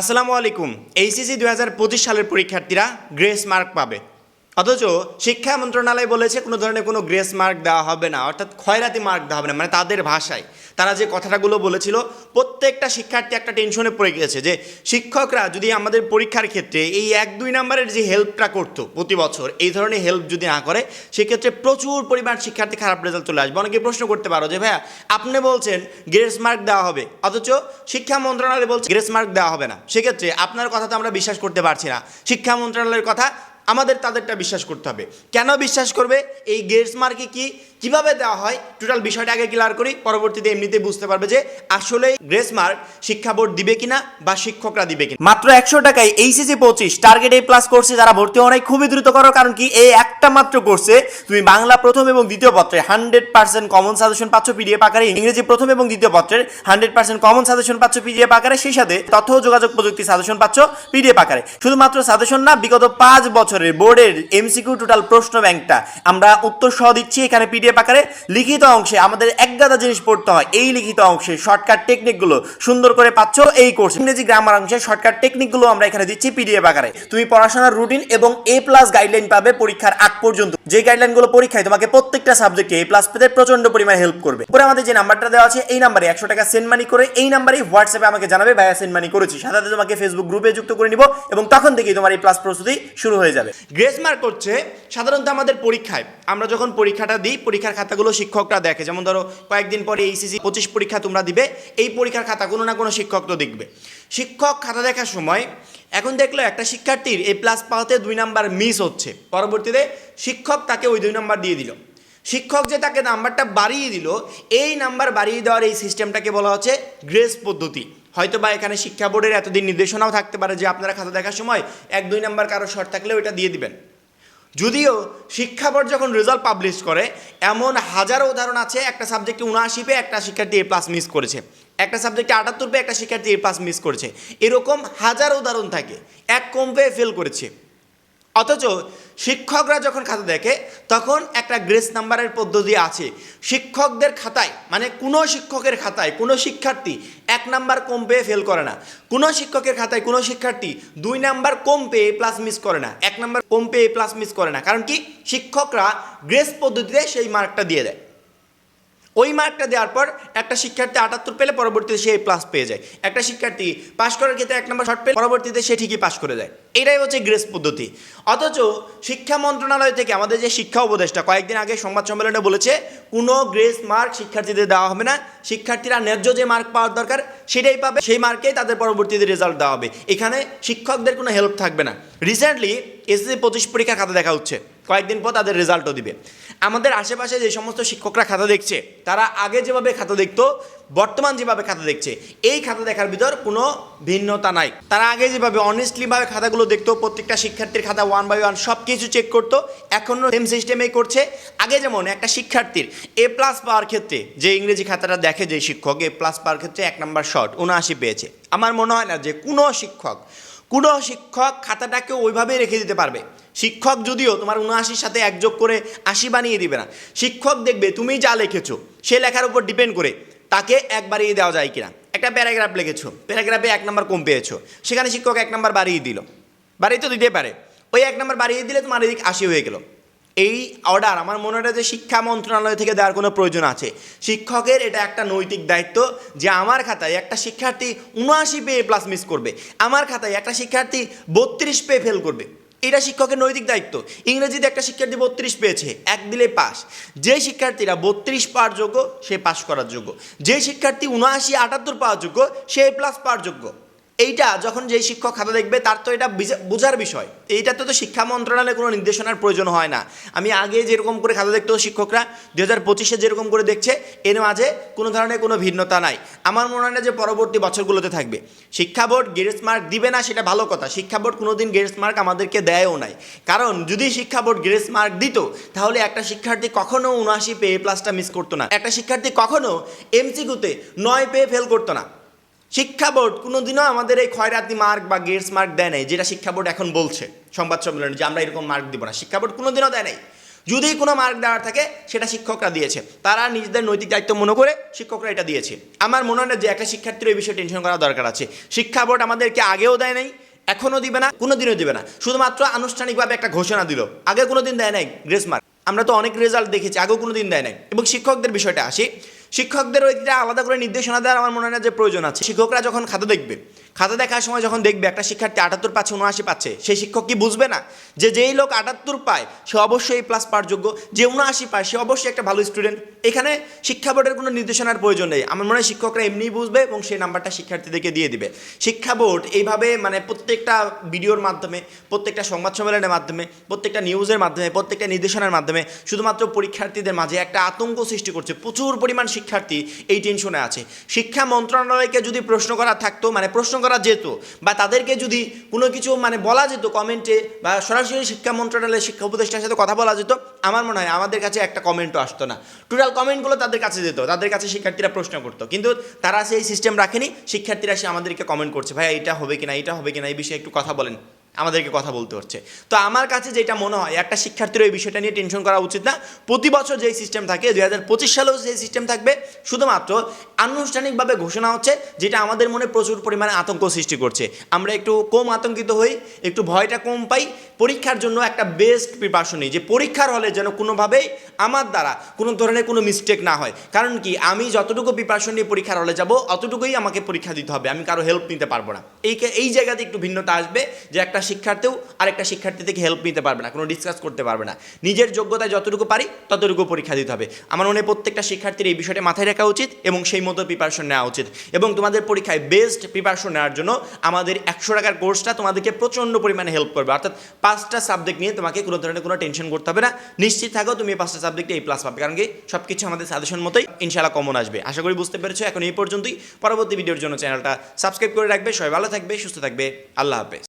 আসসালামু আলাইকুম এইচএসি দু হাজার পঁচিশ সালের পরীক্ষার্থীরা গ্রেস মার্ক পাবে। অথচ শিক্ষা মন্ত্রণালয় বলেছে কোনো ধরনের কোনো গ্রেস মার্ক দেওয়া হবে না, অর্থাৎ খয়রাতি মার্ক দেওয়া হবে না মানে তাদের ভাষায়। তারা যে কথাটাগুলো বলেছিল, প্রত্যেকটা শিক্ষার্থী একটা টেনশনে পড়ে গেছে যে শিক্ষকরা যদি আমাদের পরীক্ষার ক্ষেত্রে এই এক দুই নম্বরের যে হেল্পটা করতো প্রতি বছর, এই ধরনের হেল্প যদি না করে, সেক্ষেত্রে প্রচুর পরিমাণ শিক্ষার্থী খারাপ রেজাল্ট চলে আসবে। অনেকে প্রশ্ন করতে পারো যে, ভাইয়া, আপনি বলছেন গ্রেস মার্ক দেওয়া হবে, অথচ শিক্ষা মন্ত্রণালয় বলছে গ্রেস মার্ক দেওয়া হবে না। সেক্ষেত্রে আপনার কথা তো আমরা বিশ্বাস করতে পারছি না। শিক্ষা মন্ত্রণালয়ের কথা আমাদের তাদেরটা বিশ্বাস করতে হবে। কেন বিশ্বাস করবে? এই গেটস মার্কে কি? কীভাবে দেওয়া হয়? টোটাল বিষয়টা আগে ক্লিয়ার করি, পরবর্তীতে এমনিতে বুঝতে পারবে যে আসলে গ্রেস মার্ক শিক্ষা বোর্ড দিবে কিনা বা শিক্ষকরা দিবে কিনা। মাত্র একশো টাকায় এইচএসি পঁচিশ টার্গেট এ প্লাস কোর্সে যারা ভর্তি হওয়ার খুবই দ্রুত করো কারণ কি এই একটা মাত্র কোর্সে তুমি বাংলা প্রথম এবং দ্বিতীয় পত্রে হান্ড্রেড পার্সেন্ট কমন সাজেশন পাচ্ছ পিডিএফ আকারে, ইংরেজি প্রথম এবং দ্বিতীয় পত্রের হান্ড্রেড পার্সেন্ট কমন সাজেশন পাচ্ছ পিডিএফ আকারে, সেই সাথে তথ্য যোগাযোগ প্রযুক্তি সাজেশন পাচ্ছ পিডিএফ আকারে। শুধুমাত্র সাজেশন না, বিগত পাঁচ বছরের বোর্ডের এমসিকিউ টোটাল প্রশ্ন ব্যাংকটা আমরা উত্তর সহ দিচ্ছি, এখানে পিডিএফ আকারে লিখিত অংশে আমাদের এক গাদা জিনিস পড়তে হয়। এই লিখিত অংশে শর্টকাট টেকনিকগুলো সুন্দর করে পাচ্ছ এই কোর্স ইংরেজি গ্রামার অংশে শর্টকাট টেকনিকগুলো আমরা এখানে দিচ্ছি পিডিএফ আকারে। তুমি পড়াশোনার রুটিন এবং এ প্লাস গাইডলাইন পাবে পরীক্ষার আগ পর্যন্ত। যে গাইডলাইনগুলো পরীক্ষায় তোমাকে প্রত্যেকটা সাবজেক্টে এ প্লাস পেতে প্রচণ্ড পরিমাণে হেল্প করবে। পরে আমাদের যে নাম্বারটা দেওয়া আছে, এই নাম্বারে একশো টাকা সেন্ড মানি করে, এই নাম্বারে হোয়াটসঅ্যাপে আমাকে জানাবে, ভাইয়া সেন্ড মানি করেছি। সাথে তোমাকে ফেসবুক গ্রুপে যুক্ত করে নিব এবং তখন থেকেই তোমার এই প্লাস প্রস্তুতি শুরু হয়ে যাবে। গ্রেস মার্ক হচ্ছে সাধারণত আমাদের পরীক্ষায় আমরা যখন পরীক্ষাটা দিই পরীক্ষার খাতাগুলো শিক্ষকরা দেখে। যেমন ধরো, কয়েকদিন পরে এইসিসি পঁচিশ পরীক্ষা তোমরা দিবে, এই পরীক্ষার খাতা কোনো না কোনো শিক্ষক তো দেখবে। শিক্ষক খাতা দেখার সময় এখন দেখল একটা শিক্ষার্থীর এ প্লাস পাওয়াতে দুই নাম্বার মিস হচ্ছে। পরবর্তীতে শিক্ষক তাকে ওই দুই নাম্বার দিয়ে দিল। শিক্ষক যে তাকে নাম্বারটা বাড়িয়ে দিল, এই নাম্বার বাড়িয়ে দেওয়ার এই সিস্টেমটাকে বলা হচ্ছে গ্রেস পদ্ধতি। হয়তো বা এখানে শিক্ষা বোর্ডের এতদিন নির্দেশনাও থাকতে পারে যে আপনারা খাতা দেখার সময় এক, দুই নাম্বার কারও শর্ট থাকলে ওইটা দিয়ে দিবেন। যদিও শিক্ষা বোর্ড যখন রেজাল্ট পাবলিশ করে, এমন হাজারো উদাহরণ আছে, একটা সাবজেক্টে উনআশি পেয়ে একটা শিক্ষার্থী এ প্লাস মিস করেছে। একটা সাবজেক্টে আটাত্তর পেয়ে একটা শিক্ষার্থী এ প্লাস মিস করেছে। এরকম হাজার উদাহরণ থাকে। এক কম পেয়ে ফেল করেছে। অথচ শিক্ষকরা যখন খাতা দেখে, তখন একটা গ্রেস নাম্বারের পদ্ধতি আছে। শিক্ষকদের খাতায় মানে কোনো শিক্ষকের খাতায়, কোনো শিক্ষার্থী নাম্বার কম পেয়ে ফেল করে না। কোনো শিক্ষকের খাতায় কোনো শিক্ষার্থী দুই নাম্বার কম পেয়ে প্লাস মিস করে না। এক নাম্বার কম পেয়ে প্লাস মিস করে না। কারণ কি? শিক্ষকরা গ্রেস পদ্ধতিতে সেই মার্কটা দিয়ে দেয়। ওই মার্কটা দেওয়ার পর একটা শিক্ষার্থী আটাত্তর পেলে পরবর্তীতে সে প্লাস পেয়ে যায়। একটা শিক্ষার্থী পাশ করার ক্ষেত্রে এক নম্বর শর্ট পেলে পরবর্তীতে সে ঠিকই পাশ করে যায়। এটাই হচ্ছে গ্রেস পদ্ধতি। অথচ শিক্ষা মন্ত্রণালয় থেকে আমাদের যে শিক্ষা উপদেষ্টা কয়েকদিন আগে সংবাদ সম্মেলনে বলেছে, কোনো গ্রেস মার্ক শিক্ষার্থীদের দেওয়া হবে না। শিক্ষার্থীরা ন্যায্য যে মার্ক পাওয়ার দরকার, সেটাই পাবে। সেই মার্কেই তাদের পরবর্তীতে রেজাল্ট দেওয়া হবে। এখানে শিক্ষকদের কোনো হেল্প থাকবে না। রিসেন্টলি এসএসসি পঁচিশ পরীক্ষার খাতা দেখা হচ্ছে। কয়েকদিন পর তাদের রেজাল্টও দিবে। আমাদের আশেপাশে যে সমস্ত শিক্ষকরা খাতা দেখছে, তারা আগে যেভাবে খাতা দেখতো, বর্তমান যেভাবে খাতা দেখছে, এই খাতা দেখার ভিতর কোনো ভিন্নতা নাই। তারা আগে যেভাবে অনেস্টলিভাবে খাতাগুলো দেখতো, প্রত্যেকটা শিক্ষার্থীর খাতা ওয়ান বাই ওয়ান সব কিছু চেক করতো, এখনও সেম সিস্টেমেই করছে। আগে যেমন একটা শিক্ষার্থীর এ প্লাস পাওয়ার ক্ষেত্রে যে ইংরেজি খাতাটা দেখে যে শিক্ষক এ প্লাস পাওয়ার ক্ষেত্রে এক নম্বর শর্ট উনআশি পেয়েছে। আমার মনে হয় না যে কোনো শিক্ষক কোনো শিক্ষক খাতাটাকে ওইভাবেই রেখে দিতে পারবে। শিক্ষক যদিও তোমার উনআশির সাথে একযোগ করে আশি বানিয়ে দিবে না। শিক্ষক দেখবে তুমি যা লিখেছো, সে লেখার উপর ডিপেন্ড করে তাকে এক বাড়িয়ে দেওয়া যায় কিনা। একটা প্যারাগ্রাফ লিখেছো, প্যারাগ্রাফে এক নম্বর কম পেয়েছ, সেখানে শিক্ষক এক নম্বর বাড়িয়ে দিল। বাড়িয়ে তো দিতে পারে। ওই এক নম্বর বাড়িয়ে দিলে তোমার এদিক আশি হয়ে গেল। এই অর্ডার আমার মনে হয় যে শিক্ষা মন্ত্রণালয় থেকে দেওয়ার কোনো প্রয়োজন আছে। শিক্ষকের এটা একটা নৈতিক দায়িত্ব যে আমার খাতায় একটা শিক্ষার্থী উনআশি পেয়ে প্লাস মিস করবে। আমার খাতায় একটা শিক্ষার্থী বত্রিশ পেয়ে ফেল করবে। এটা শিক্ষকের নৈতিক দায়িত্ব। ইংরেজিতে একটা শিক্ষার্থী বত্রিশ পেয়েছে, এক দিলে পাস যে শিক্ষার্থীরা বত্রিশ পাওয়ার যোগ্য, সে পাস করার যোগ্য। যে শিক্ষার্থী উনআশি আটাত্তর পাওয়ার যোগ্য, সে প্লাস পাওয়ার যোগ্য। এইটা যখন যেই শিক্ষক খাতা দেখবে, তার তো এটা বোঝার বিষয়। এইটাতে তো শিক্ষা মন্ত্রণালয়ে কোনো নির্দেশনার প্রয়োজন হয় না। আমি আগে যেরকম করে খাতা দেখতো শিক্ষকরা দু হাজার পঁচিশে যেরকম করে দেখছে, এর মাঝে কোনো ধরনের কোনো ভিন্নতা নাই। আমার মনে হয় না যে পরবর্তী বছরগুলোতে থাকবে। শিক্ষা বোর্ড গ্রেস মার্ক দিবে না, সেটা ভালো কথা। শিক্ষা বোর্ড কোনোদিন গ্রেস মার্ক আমাদেরকে দেয়ও নাই। কারণ যদি শিক্ষা বোর্ড গ্রেস মার্ক দিত, তাহলে একটা শিক্ষার্থী কখনো উনআশি পেয়ে প্লাসটা মিস করতো না। একটা শিক্ষার্থী কখনো এমসিকিউতে নয় পেয়ে ফেল করতো না। শিক্ষা বোর্ড কোনোদিনও আমাদের এই খয়রাতি মার্ক বা গেটস মার্ক দেয় নাই, যেটা শিক্ষা বোর্ড এখন বলছে সংবাদ সম্মেলনে যে আমরা এরকম মার্ক দিব না। শিক্ষা বোর্ড কোনোদিনও দেয় নাই। যদি কোনো মার্ক দেওয়ার থাকে, সেটা শিক্ষকরা দিয়েছে। তারা নিজেদের নৈতিক দায়িত্ব মনে করে শিক্ষকরা এটা দিয়েছে। আমার মনে হয় যে একটা শিক্ষার্থীর এই বিষয়ে টেনশন করা দরকার আছে। শিক্ষা বোর্ড আমাদেরকে আগেও দেয় নাই, এখনও দিবে না কোনো দিনও দিবে না। শুধুমাত্র আনুষ্ঠানিকভাবে একটা ঘোষণা দিল। আগে কোনো দিন দেয় নাই, গ্রেস মার্ক। আমরা তো অনেক রেজাল্ট দেখেছি, আগেও কোনো দিন দেয় নাই। এবং শিক্ষকদের বিষয়টা আসি। শিক্ষকদের ওইটা আলাদা করে নির্দেশনা দেওয়ার আমার মনে হয় না যে প্রয়োজন আছে। শিক্ষকরা যখন খাতা দেখবে খাতা দেখার সময় যখন দেখবে একটা শিক্ষার্থী আটাত্তর পাচ্ছে, উনআশি পাচ্ছে, সেই শিক্ষক কি বুঝবে না যে যেই লোক আটাত্তর পায়, সে অবশ্যই প্লাস পাওয়ার যোগ্য যে উনআশি পায়, সে অবশ্যই একটা ভালো স্টুডেন্ট এখানে শিক্ষা বোর্ডের কোনো নির্দেশনার প্রয়োজন নেই। আমার মনে হয় শিক্ষকরা এমনিই বুঝবে এবং সেই নাম্বারটা শিক্ষার্থীদেরকে দিয়ে দিবে। শিক্ষা বোর্ড এইভাবে মানে প্রত্যেকটা ভিডিওর মাধ্যমে, প্রত্যেকটা সংবাদ সম্মেলনের মাধ্যমে, প্রত্যেকটা নিউজের মাধ্যমে, প্রত্যেকটা নির্দেশনার মাধ্যমে শুধুমাত্র পরীক্ষার্থীদের মাঝে একটা আতঙ্ক সৃষ্টি করছে। প্রচুর পরিমাণ শিক্ষার্থী এই টেনশনে আছে। শিক্ষা মন্ত্রণালয়কে যদি প্রশ্ন করা থাকতো মানে প্রশ্ন করা যেত বা তাদেরকে যদি কোনো কিছু মানে বলা যেত কমেন্টে বা সরাসরি শিক্ষা মন্ত্রণালয়ের শিক্ষা উপদেষ্টার সাথে কথা বলা যেত, আমার মনে হয় আমাদের কাছে একটা কমেন্টও আসতো না। টোটাল কমেন্টগুলো তাদের কাছে যেত, তাদের কাছে শিক্ষার্থীরা প্রশ্ন করতো। কিন্তু তারা সেই সিস্টেম রাখেনি, শিক্ষার্থীরা সে আমাদেরকে কমেন্ট করছে ভাই এটা হবে কিনা, এটা হবে কিনা? এই বিষয়ে একটু কথা বলেন। আমাদেরকে কথা বলতে হচ্ছে। তো আমার কাছে যেটা মনে হয়, একটা শিক্ষার্থীর এই বিষয়টা নিয়ে টেনশন করা উচিত না। প্রতি বছর যেই সিস্টেম থাকে, দুই হাজার পঁচিশ সালেও সেই সিস্টেম থাকবে, শুধুমাত্র আনুষ্ঠানিকভাবে ঘোষণা হচ্ছে যেটা আমাদের মনে প্রচুর পরিমাণে আতঙ্ক সৃষ্টি করছে। আমরা একটু কম আতঙ্কিত হই, একটু ভয়টা কম পাই। পরীক্ষার জন্য একটা বেস্ট প্রিপারেশন নিই, যে পরীক্ষার হলে যেন কোনোভাবেই আমার দ্বারা কোনো ধরনের কোনো মিস্টেক না হয়। কারণ কি, আমি যতটুকু প্রিপারেশন নিয়ে পরীক্ষার হলে যাব, অতটুকুই আমাকে পরীক্ষা দিতে হবে, আমি কারও হেল্প নিতে পারব না। এই এই জায়গাতে একটু ভিন্নতা আসবে যে একটা শিক্ষার্থীও আরেকটা শিক্ষার্থী থেকে হেল্প নিতে পারবে না, কোনো ডিসকাস করতে পারবে না। নিজের যোগ্যতায় যতটুকু পারি, ততটুকু পরীক্ষা দিতে হবে। আমার মনে প্রত্যেকটা শিক্ষার্থীর এই বিষয়টা মাথায় রাখা উচিত এবং সেই মতো প্রিপারেশন নেওয়া উচিত। এবং তোমাদের পরীক্ষায় বেস্ট প্রিপারেশন নেওয়ার জন্য আমাদের একশো টাকার কোর্সটা তোমাদেরকে প্রচণ্ড পরিমাণে হেল্প করবে। অর্থাৎ পাঁচটা সাবজেক্ট নিয়ে তোমাকে কোনো ধরনের কোনো টেনশন করতে হবে না। নিশ্চিত থাকো, তুমি এই পাঁচটা সাবজেক্টে এই প্লাস পাবে। কারণ কি? সব কিছু আমাদের সাজেশন মতোই ইনশাআল্লাহ কমন আসবে। আশা করি বুঝতে পেরেছ। এখন এই পর্যন্তই। পরবর্তী ভিডিওর জন্য চ্যানেলটা সাবস্ক্রাইব করে রাখবে। সবাই ভালো থাকবে, সুস্থ থাকবে। আল্লাহ হাফেজ।